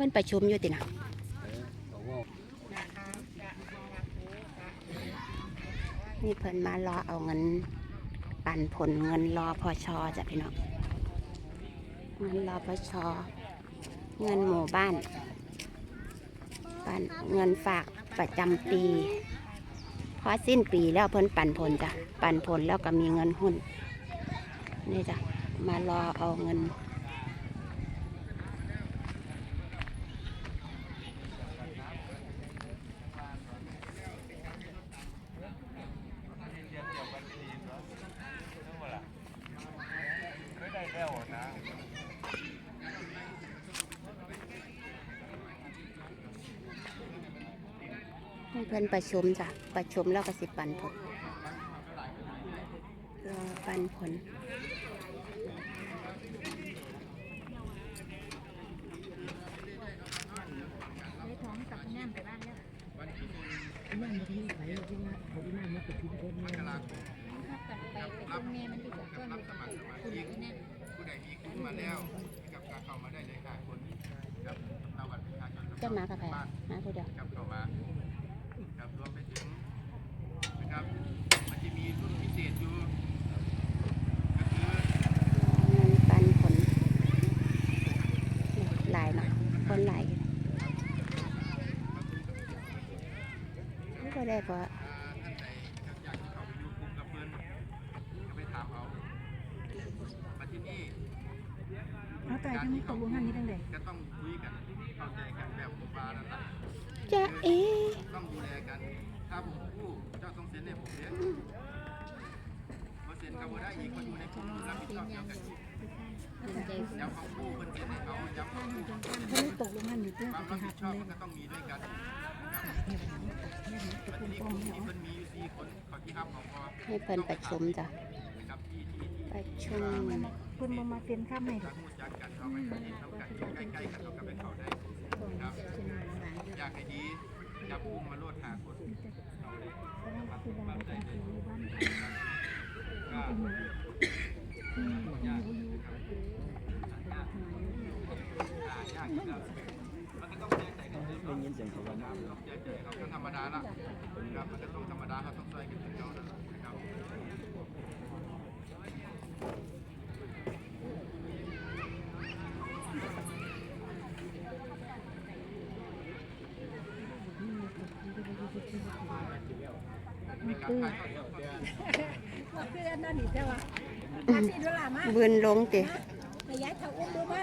พิ่อนประชุมอยู่ตินะนี่เพิ่นมารอเอาเงิน ปันผลเงินรอพอชอจ้ะพี่น้องเงินรอพอชอเงินหมู่บ้านปันเงินฝากประจำปีพอสิ้นปีแล้วเพิ่นปันผลจ้ะปันผลแล้วก็มีเงินหุ้นนี่จ้ะมารอเอาเงิน ให้เพื่อนประชุมจ้ะ ประชุมแล้วก็สิปันผลรอปันผลได้ท้องกับงานไปบ้านแล้วนั่นมาที่ไหนที่ว่าเขาที่นั่นมาติดที่คนเนี่ยครับกันไปไปตรงแม่มันคุณนี่นั่นผู้ใด มีคุณมาแล้วกับการเข้ามาได้เลยค่ะคนกับเราบัตรประชาชนเจ้าหมากระแพงมาผู้เดียวกับเข้ามากับรวมไปถึงนะครับ มันจะมีรุ่นพิเศษอยู่ก็คือเงินปันผลหลายเนาะคนหลายอยู่นี่ก็ได้เพราะ ท่านใดอยากจะเข้าไปอยู่กลุ่มกับเพื่อนก็ไปถามเอามาที่นี่ เอาตายทั้งตกลงงานนี้ตั้งแต่ก็ต้องคุยกันเข้าใจกันแบบผมบานั่นแหละจะเอ๊ต้องดูแลกันถ้าผมกู้เจ้าต้องเซ็นให้ผมเนี่ยพอเซ็นก็บ่ได้อีกคนอยู่ในกลุ่มรับผิดชอบเดียวกันอีกเป็นใจย้ำเขากู้เพิ่นเซ็นให้เขาย้ำเขากู้ถ้าไม่ตกลงงานอยู่เพื่อความรับผิดชอบมันก็ต้องมีด้วยกันนะครันนี้กลุ่มที่เพิ่นมีอยู่สี่คนขาที่รับของพอให้เพิ่นประชุมจ้ะประชุม เพิ่นมามาเซ็นข้ามให้ถ้ารู้จักกันเขาไห็นเท่ากันอยู่ใกล้ๆกันเขาก็ไปเข้าได้ครับอยากให้ดีจับกุ้งมาโลดหาคนเอาเลยคือดาวเป็นคือบ้านก็ยากนะครับยากยากนะครับมันก็ต้องแก้ไขกันเรื่องได้ยินเสียงเขาว่าน้ำต้องแก้ไขเขาก็ธรรมดาละนะครับมันก็ต้องธรรมดาเขาต้องช่กันเรานะครับ มีการถ่ายทอดสดก็มีว่าคืออันนั้นนี่ใช่ป่ะอาทิตย์เวลามาบืนลงติไปย้ายเท่าอุ้มดูมา